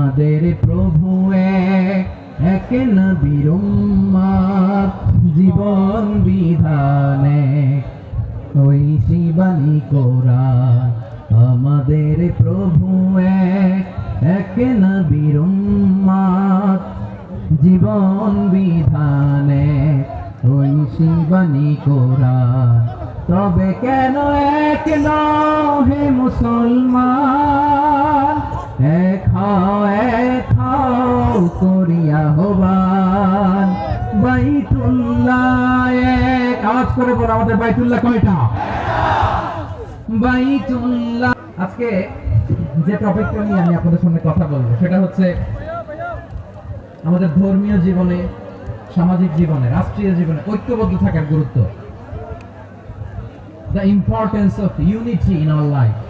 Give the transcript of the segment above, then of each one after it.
আমাদের প্রভু এক জীবন বিধানে ওই শিবানী কোরআন আমাদের প্রভু এক এক জীবন বিধানে ওই শিবানী কোরআন তবে কেন এক হে মুসলমান? এক বাইতুল্লাহ আজকে যে টপিকটা নিয়ে আমি আপনাদের কথা বলব সেটা হচ্ছে আমাদের ধর্মীয় জীবনে সামাজিক জীবনে রাষ্ট্রীয় জীবনে ঐক্যবদ্ধ থাকার গুরুত্ব the importance of unity in our life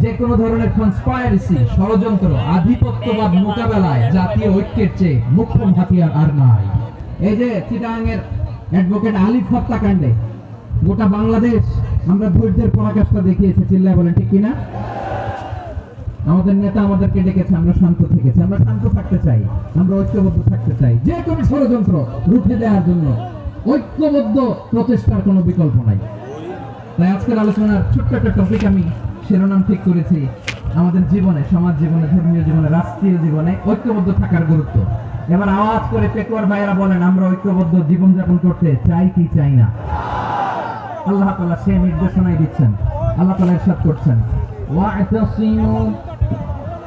যে কোনো ধরনের কনস্পায়ারেসি ষড়যন্ত্র, আধিপত্যবাদ মোকাবেলায় জাতীয় ঐক্যের চেয়ে মুখ্য হাতিয়ার আর নাই। এই যে চিটাঙ্গের অ্যাডভোকেট আলিফ হত্যাকাণ্ডে গোটা বাংলাদেশ, আমরা ধৈর্যের পরাকাষ্ঠা দেখিয়েছি, চিল্লায় বলেন, ঠিক কিনা? আমাদের নেতা আমাদেরকে ডেকেছে, আমরা শান্ত থেকেছি, আমরা শান্ত থাকতে চাই, আমরা ঐক্যবদ্ধ থাকতে চাই। যে কোনো ষড়যন্ত্র রুখে দেওয়ার জন্য ঐক্যবদ্ধ প্রচেষ্টার কোনো বিকল্প নাই। তাই আজকের আলোচনার ছোট্ট একটা টপিক আমি শিরোনাম ঠিক করেছি আমাদের জীবনে সমাজ জীবনে ধর্মীয় জীবনে রাষ্ট্রীয় জীবনে ঐক্যবদ্ধ থাকার গুরুত্ব এবার আওয়াজ করে পেকুয়ার ভাইয়েরা বলেন আমরা ঐক্যবদ্ধ জীবনযাপন করতে চাই কি চাই না আল্লাহ তাআলা সে নির্দেশনাই দিচ্ছেন আল্লাহ তাআলা ইরশাদ করছেন ওয়া'তাসিমু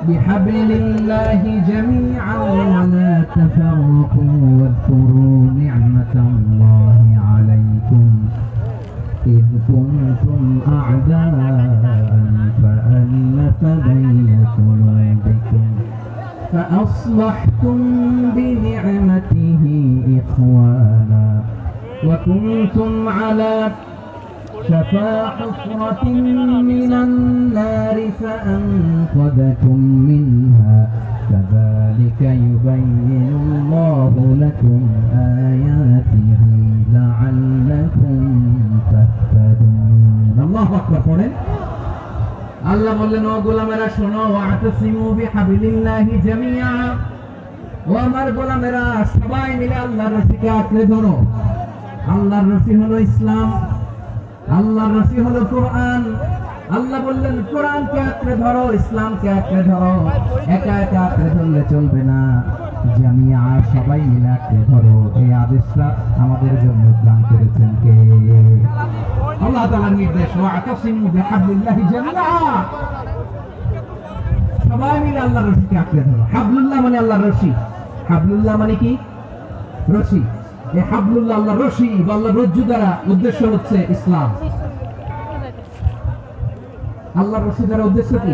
بحبل الله جميعا ولا تفرقوا واذكروا نعمة الله عليكم إذ كنتم أعداء فألف بين قلوبكم فأصبحتم بنعمته إخوانا وكنتم على شفا حفرة من النار فأنقذكم منها كذلك يبين الله لكم آياته একবার পড়েন। আল্লাহ বললেন, ও গোলামেরা, শোনো আতাসিমু বিহাবিলিল্লাহি জামিয়া ও আমার গোলামেরা, সবাই মিলে আল্লাহর রশিকে আঁকড়ে ধরো। আল্লাহর রশি হলো ইসলাম, আল্লাহর রশি হলো কোরআন। আল্লাহ বললেন, কোরআনকে আঁকড়ে ধরো, ইসলামকে আঁকড়ে ধরো। একা একা আঁকড়ে ধরলে চলবে না। জামিয়া, সবাই মিলে আঁকড়ে ধরো। এই আদেশটা আমাদের জন্য দান করেছেন কে? আল্লাহ তাআলার নির্দেশ সবাই মিলে আল্লাহর রশিকে আঁকড়ে ধরো। হাবলুল্লাহ মানে আল্লাহর রশি। হাবলুল্লাহ মানে কি? রশি। এই হাবলুল্লাহ আল্লাহ রশি বা আল্লাহ রজ্জু দ্বারা উদ্দেশ্য হচ্ছে ইসলাম। আল্লাহ রশি দ্বারা উদ্দেশ্য কি?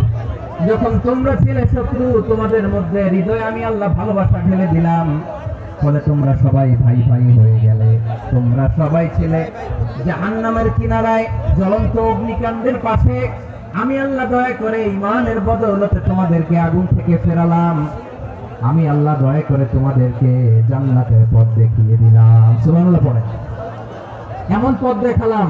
যখন তোমরা ছিলে শত্রু, তোমাদের মধ্যে হৃদয়ে আমি আল্লাহ ভালোবাসা ঢেলে দিলাম। ফলে তোমরা সবাই ভাই ভাই হয়ে গেলে। তোমরা সবাই ছিলে জাহান্নামের কিনারায় জ্বলন্ত অগ্নিকাণ্ডের পাশে। আমি আল্লাহ দয়া করে ইমানের বদৌলতে তোমাদেরকে আগুন থেকে ফেরালাম। আমি আল্লাহ দয়া করে তোমাদেরকে জান্নাতের পথ দেখিয়ে দিলাম। সুবহানাল্লাহ পড়ে এমন পথ দেখালাম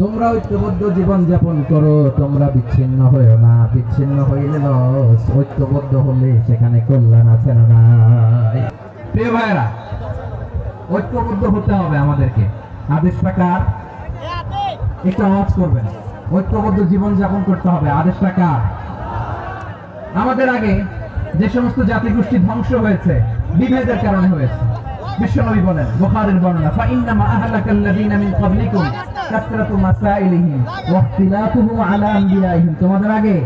তোমরা ঐক্যবদ্ধ জীবন যাপন করো, তোমরা বিচ্ছিন্ন হয়েও না, বিচ্ছিন্ন হইলে লস, ঐক্যবদ্ধ হলে সেখানে কল্যাণ আছে না প্রিয় ভাইরা ঐক্যবদ্ধ হতে হবে আমাদেরকে। আদেশটা কার একটু আওয়াজ করবেন। ঐক্যবদ্ধ জীবন যাপন করতে হবে। আদেশটা কার আমাদের আগে যে সমস্ত জাতিগোষ্ঠী ধ্বংস হয়েছে, বিভেদের কারণে হয়েছে। বিশ্বনবী বলেন, বুখারীর বর্ণনা ফাইন্নামা আহলাকাল্লাযীনা মিন ক্বাবলিকুম। তোমাদের আগে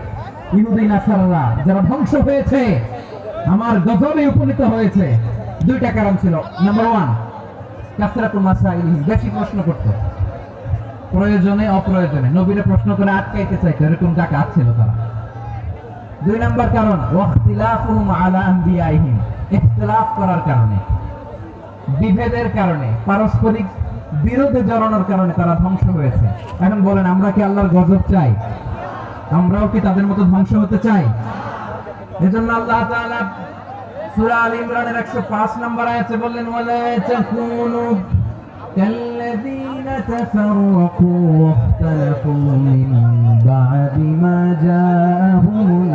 যারা ধ্বংস হয়েছে, আমার গজবে উপনীত হয়েছে, দুইটা কারণ ছিল। নাম্বার ওয়ান কাসরাতু মাসাইলিহিম বেশি প্রশ্ন প্রয়োজনে, অপ্রয়োজনে। নবীরে প্রশ্ন করে আটকাইতে চাইতো এরকম ডাকাত ছিল তারা। দুই নাম্বার কারণ ওয়াখতিলাফুহুম আলা আনবিয়াইহিম। ইখতিলাফ করার কারণে, বিভেদের কারণে, পারস্পরিক বিরোধে জড়ানোর কারণে তারা ধ্বংস হয়েছে। এখন বলেন, আমরা কি আল্লাহর গজব চাই? আমরাও কি তাদের মতো ধ্বংস হতে চাই? এজন্য আল্লাহ তাআলা সূরা ইমরানের 105 নম্বর আয়াতে বললেন, ওয়ালা তাকুনু কাল্লাযীনা তাফাররাকু ওয়াখতালাফু মিন বা'দি মা জাআহুমুল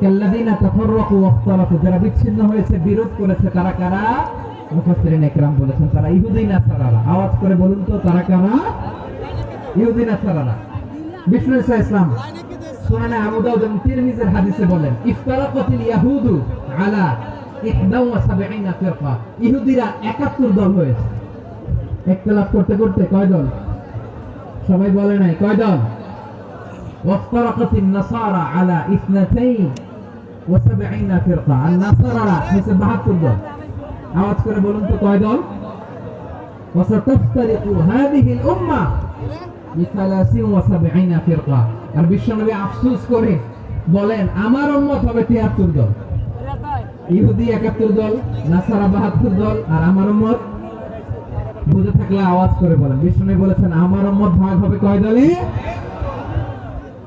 কাল্লাযীনা তাফাররাকু ওয়াখতালাফু যারা বিচ্ছিন্ন হয়েছে, বিরোধ করেছে, তারা কারা? মুফাসসিরিন একরাম বলেছেন, তারা ইহুদি নাসারারা আওয়াজ করে বলুন তো, তারা কারা? ইহুদি নাসারারা বিষ্ণু ইসা ইসলাম, সুনানে আবু দাউদ এবং তিরমিজির হাদিসে বলেন ইফতারাকাতিল ইয়াহুদু আলা 71 ফিরকা। ইহুদিরা 71 দল হয়েছে। একতলাফ করতে করতে কয় সবাই বলে নাই, কয় দল? ওয়াফতারাকাতিন নাসারা আলা 72 ফিরকা আর নাসারারা হচ্ছে 72 দল আওয়াজ করে বলুন তো কয় দল وستفترق هذه الأمة বিসালাসিন ওয়া সাবঈনা ফিরকা আর বিশ্বনবী আফসোস করে বলেন আমার উম্মত হবে 73 দল ইহুদি 71 দল নাসারা 72 দল আর আমার উম্মত বুঝে থাকলে আওয়াজ করে বলেন বিশ্বনবী বলেছেন আমার উম্মত ভাগ হবে কয় দলে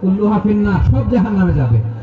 কুল্লু হাফিন্না সব জাহান্নামে যাবে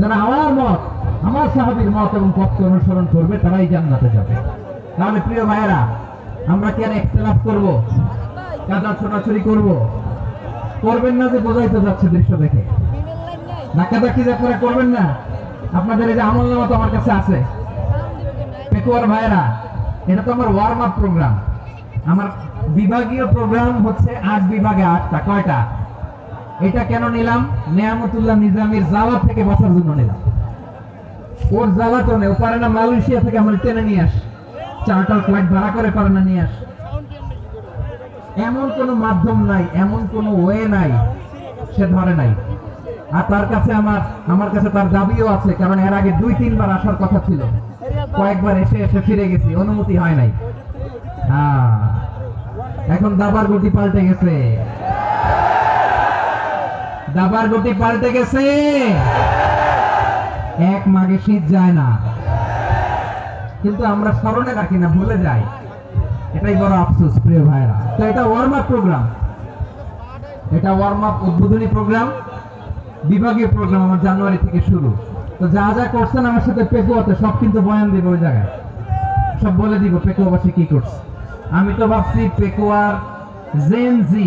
যারা আমার মত, আমার সাহাবীর মত এবং পথকে অনুসরণ করবে, তারাই জান্নাতে যাবে। তাহলে প্রিয় ভাইয়েরা, আমরা কি আর একতলাফ করব? কাদা ছোটাছুরি করব? করবেন না যে বোঝাই তো যাচ্ছে দৃশ্য দেখে। ধাক্কাধাক্কি যে করবেন না, আপনাদের এই যে আমল নামা তো আমার কাছে আছে। পেকুয়ার ভাইয়েরা, এটা তো আমার ওয়ার্ম আপ প্রোগ্রাম আমার বিভাগীয় প্রোগ্রাম হচ্ছে আট বিভাগে আটটা, কয়টা? এটা কেন নিলাম? নেয়ামতুল্লাহ নিজামের জালা থেকে বাঁচার জন্য নিলাম। ওর জ্বালা তো নেই পারে না মালয়েশিয়া থেকে আমরা টেনে নিয়ে আস। চার্টার ফ্লাইট ভাড়া করে পারে না নিয়ে আস। এমন কোনো মাধ্যম নাই, এমন কোনো ওয়ে নাই, সে ধরে নাই। আর তার কাছে আমার আমার কাছে তার দাবিও আছে, কারণ এর আগে দুই, তিনবার আসার কথা ছিল। কয়েকবার এসে এসে ফিরে গেছি, অনুমতি হয় নাই। হ্যাঁ। এখন দাবার গতি পাল্টে গেছে। দাবার গতি পাল্টে গেছে। এক মাগে শীত যায় না। কিন্তু আমরা স্মরণে রাখি না, ভুলে যাই। এটাই বড় আফসোস, প্রিয় ভাইরা তো এটা ওয়ার্ম আপ প্রোগ্রাম এটা ওয়ার্ম আপ উদ্বোধনী প্রোগ্রাম বিভাগীয় প্রোগ্রাম আমার জানুয়ারি থেকে শুরু। তো যা যা করছেন আমার সাথে পেকুয়াতে, সব কিন্তু বয়ান দিব ওই জায়গায়। সব বলে দিব পেকুয়াবাসী কি করছে। আমি তো ভাবছি পেকুয়ার জেন জি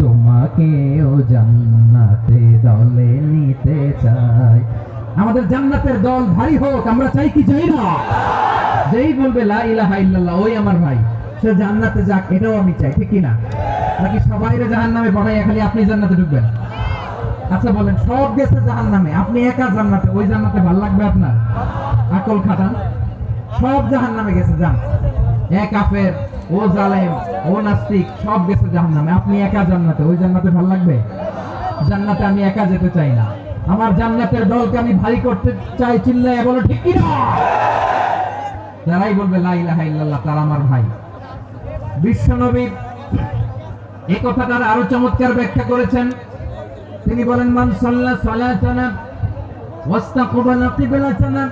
তোমাকেও জান্নাতে দলে নিতে চাই। আমাদের জান্নাতের দল ভারী হোক, আমরা চাই কি চাই না যেই বলবে, লা ওই আমার ভাই। সে জান্নাতে যাক, এটাও আমি চাই, ঠিক না নাকি সবাইরে জাহান্নামে বানাইয়া খালি আপনি জান্নাতে ঢুকবেন? আচ্ছা বলেন, সব গেছে জাহান্নামে, আপনি একা জান্নাতে, ওই জান্নাতে ভালো লাগবে আপনার? আকল খাটান। সব জাহান্নামে গেছে, যান। আফের ও জালেম, ও নাস্তিক, সব গেছে জাহান্নামে। আপনি একা জান্নাতে, ওই জান্নাতে ভালো লাগবে? জান্নাতে আমি একা যেতে চাই না। আমার জান্নাতের দলকে আমি ভারী করতে চাই চিল্লায় বলো, ঠিক কি না যারাই বলবে, লা ইলাহা ইল্লাল্লাহ তারা আমার ভাই। বিশ্বনবী এই কথাটার আরও চমৎকার ব্যাখ্যা করেছেন। তিনি বলেন, মান সাল্লা সালাতানা ওয়াস্তাকবালা কিবলাতানা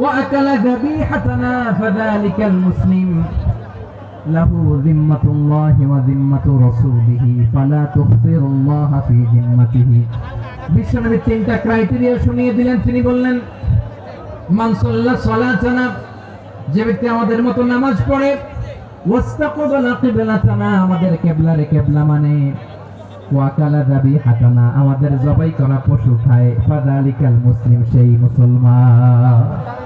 ওয়া আকালা যাবিহাতানা ফাযালিকাল মুসলিম লাহু যিম্মাতুল্লাহি ওয়া যিম্মাতু রাসূলিহি ফালা তুখসিরুল্লাহা ফি যিম্মাতিহি বিশ্বনবী তিনটা ক্রাইটেরিয়া শুনিয়ে দিলেন তিনি বললেন, মান সাল্লা সালাতানা যে ব্যক্তি আমাদের মতো নামাজ পড়ে ওয়াস্তাকবালা কিবলাতানা, আমাদের কিবলারে কিবলা মানে ওয়াকালা দাবি হাতানা আমাদের জবাই করা পশু খায় ফাদালিকাল মুসলিম, সেই মুসলমান।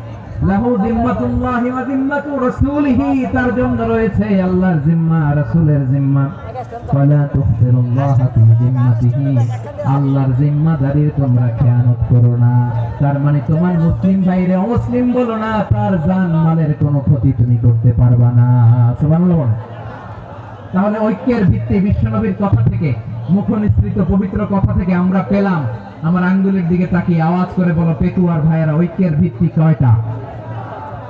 তার মানে তোমার মুসলিম ভাইরে অমুসলিম বলো না, তার জান মালের ক্ষতি তুমি করতে পারবা না। তাহলে ঐক্যের ভিত্তি বিশ্বনবীর কথা থেকে, মুখনিসৃত পবিত্র কথা থেকে আমরা পেলাম। আমার আঙ্গুলের দিকে তাকিয়ে আওয়াজ করে বলো পেকু আর ভাইয়েরা, ঐক্যের ভিত্তি কয়টা?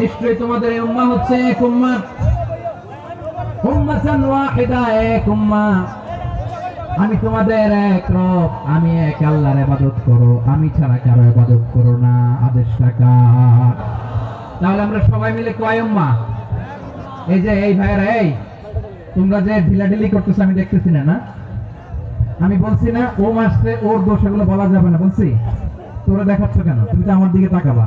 নিশ্চয়ই তোমাদের এই উম্মাহ হচ্ছে এক উম্মাহ উম্মাতান ওয়াহিদা, এক উম্মাহ আমি তোমাদের এক রব, আমি এক আল্লাহর ইবাদত করো। আমি ছাড়া কারও ইবাদত করো না আদেশটা কার তাহলে আমরা সবাই মিলে কয় উম্মা? এই যে, এই ভাইরা এই, তোমরা যে ঢিলাঢিলি করতেছো, আমি দেখতেছি না না? আমি বলছি না ও মাসছে ওর দোষ বলা যাবে না, বলছি? তোরা দেখাচ্ছ কেন? তুমি তো আমার দিকে তাকাবা।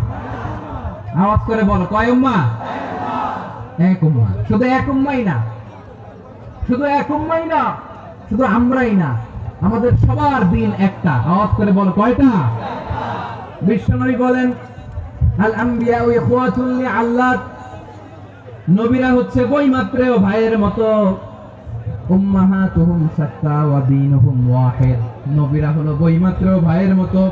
আওয়াজ করে বলো, কয় উম্মা? এক উম্মা। শুধু এক উম্মাই না। শুধু এক উম্মাই না, শুধু আমরাই না, আমাদের সবার দিন একটা। আওয়াজ করে বলো, কয়টা? বিশ্বনবী বলেন, আল আম্বিয়া ইখওয়াতুল লিআল্লাত নবীরা হচ্ছে বইমাত্রেও ভাইয়ের মতো। উম্মাহাতুহুম শাত্তা ওয়া দীনুহুম ওয়াহিদ। নবীরা হলো বইমাত্রেও ভাইয়ের মতো।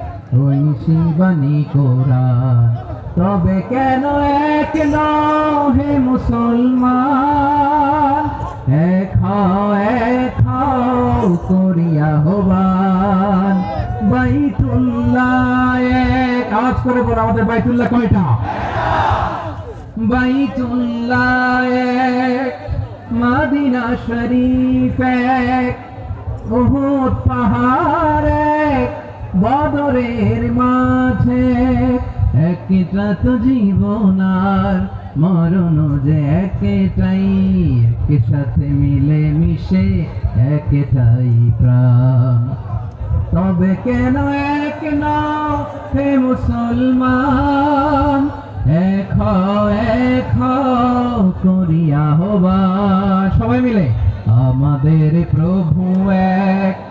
শিবানী কোরআন তবে কেন এক হে মুসলমান? এক এক করিয়া হবান বাইতুল্লাহ এক। আওয়াজ করে বলো আমাদের বাইতুল্লাহ কয়টা? বাইতুল্লাহ এক। মাদিনা শরীফ এক। উহুদ পাহাড় বদরের মাঝে একটা তো জীবন আর মরণ যে একটাই একের সাথে মিলে মিশে একটাই প্রাণ। তবে কেন এক না হে মুসলমান? এক এক করিয়া হবা সবাই মিলে, আমাদের প্রভু এক।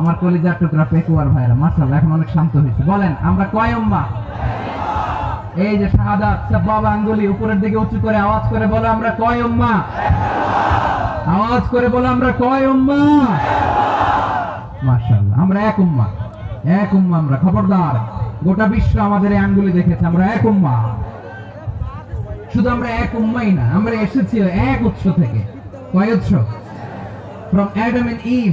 আমার কলিজার টুকরা পেকুয়ার ভাইরা, মাশাআল্লাহ, এখন অনেক শান্ত হয়েছে। বলেন, আমরা কয় এই যে সাব্বাব আঙ্গুলি উপরের দিকে উঁচু করে আওয়াজ করে বলো, আমরা কয় উম্মা? আওয়াজ করে বলো, আমরা কয় উম্মা? আমরা এক উম্মা। এক উম্মা আমরা, খবরদার। গোটা বিশ্ব আমাদের এই আঙ্গুলি দেখেছে, আমরা এক উম্মা। শুধু আমরা এক উম্মাই না, আমরা এসেছি এক উৎস থেকে। কয় উৎস? ফ্রম অ্যাডাম এন্ড ইভ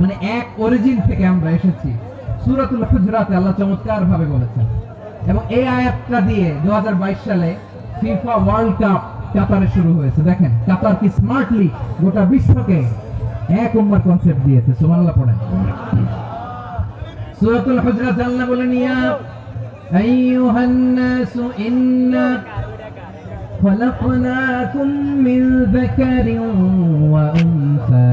মানে এক অরিজিন থেকে আমরা এসেছি সূরাতুল হুজরাতে আল্লাহ চমৎকার ভাবে বলেছেন এবং এই আয়াতটা দিয়ে 2022 সালে ফিফা ওয়ার্ল্ড কাপ কাতারে শুরু হয়েছে দেখেন কাতার কি স্মার্টলি গোটা বিশ্বকে এক উম্মার কনসেপ্ট দিয়েছে সুবহানাল্লাহ পড়েন সূরাতুল হুজরাত আল্লাহ বলেন ইয়া আইয়ুহান নাসু ইন্না خلقناكم من ذكر وأنثى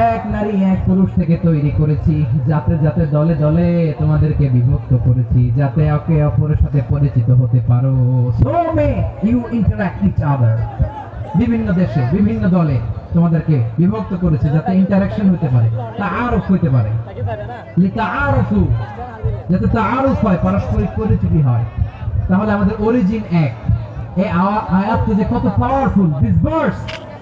এক নারী, এক পুরুষ থেকে তৈরি করেছি, যাতে যাতে দলে দলে তোমাদেরকে বিভক্ত করেছি, যাতে একে অপরের সাথে পরিচিত হতে পারো। So may you each other বিভিন্ন দেশে, বিভিন্ন দলে তোমাদেরকে বিভক্ত করেছে, যাতে ইন্টারাকশন হতে পারে, তাআরুফ হতে পারে। লিতাআরুফু যাতে তাআরুফ হয়, পারস্পরিক পরিচিতি হয়। তাহলে আমাদের অরিজিন এক। এই আয়া- আয়াতটি যে কত powerful this verse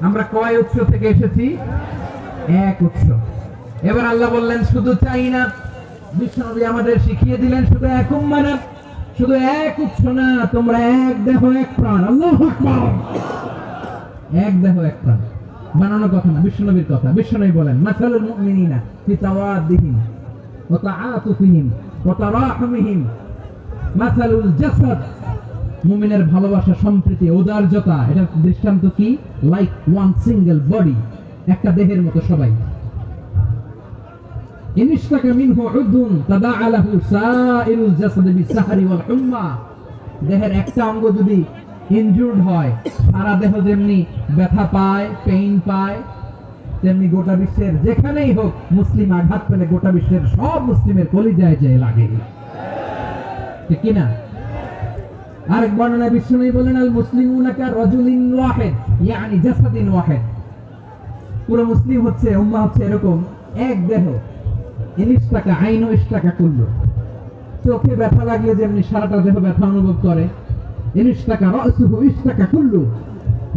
আমরা কয় উৎস থেকে এসেছি? এক উৎস। এবার আল্লাহ বললেন, শুধু চাই না বিশ্বনবী আমাদের শিখিয়ে দিলেন শুধু এক উম্মা না, শুধু এক উৎস না, তোমরা এক দেহ, এক প্রাণ। আল্লাহ এক দেহ, এক প্রাণ। বানানোর কথা না বিশ্বনবীর কথা। বিশ্বনবী বলেন, মাসালুল মুমিনিনা ফি তাওয়াদ্দিহিম ওয়া তাআতুফিহিম ওয়া তারাহুমিহিম মাসালুল জাসাদ মুমিনের ভালোবাসা সম্প্রীতি উদারতা এটা দৃষ্টান্ত কি? লাইক ওয়ান সিঙ্গেল বডি একটা দেহের মতো সবাই। দেহের একটা অঙ্গ যদি ইনজুর্ড হয়, সারা দেহ যেমনি ব্যথা পায় পেইন পায়, তেমনি গোটা বিশ্বের যেখানেই হোক মুসলিম আঘাত পেলে গোটা বিশ্বের সব মুসলিমের কলিজায় যায় লাগে। ঠিক কিনা? আরেক বর্ণনা বিষ্ণু বলেন, আল মুসলিমুনাকা রাজুলিন ওয়াহিদ ইয়ানি জাসাদিন ওয়াহিদ। পুরো মুসলিম হচ্ছে উম্মাহ হচ্ছে এরকম, এক দেহ। ইলিশ টাকা আইন ইস টাকা করল চোখে ব্যথা লাগলে যেমনি সারাটা দেহ ব্যথা অনুভব করে ইলিশ টাকা রসুহু ইস টাকা করল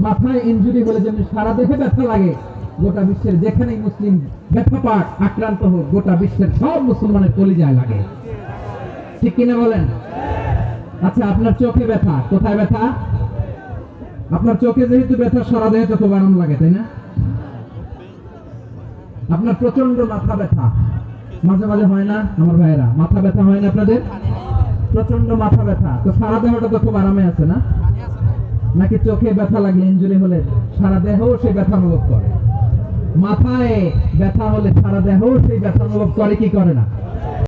মাথায় ইনজুরি হলে যেমনি সারা দেহে ব্যথা লাগে, গোটা বিশ্বের যেখানেই মুসলিম ব্যথা পাক, আক্রান্ত হোক, গোটা বিশ্বের সব মুসলমানের কলিজায় লাগে। ঠিক কিনা বলেন? আচ্ছা আপনার চোখে ব্যথা। কোথায় ব্যথা? আপনার চোখে যেহেতু ব্যথা, সারা দেহে তো খুব আরাম লাগে, তাই না? আপনার প্রচণ্ড মাথা ব্যথা। মাঝে মাঝে হয় না, আমার ভাইয়েরা? মাথা ব্যথা হয় না আপনাদের? প্রচণ্ড মাথা ব্যথা। তো সারা দেহটা তো খুব আরামে আছে না? নাকি চোখে ব্যথা লাগলে ইঞ্জুরি হলে সারা দেহ সেই ব্যথা অনুভব করে? মাথায় ব্যথা হলে সারা দেহ সেই ব্যথা অনুভব করে, কি করে না?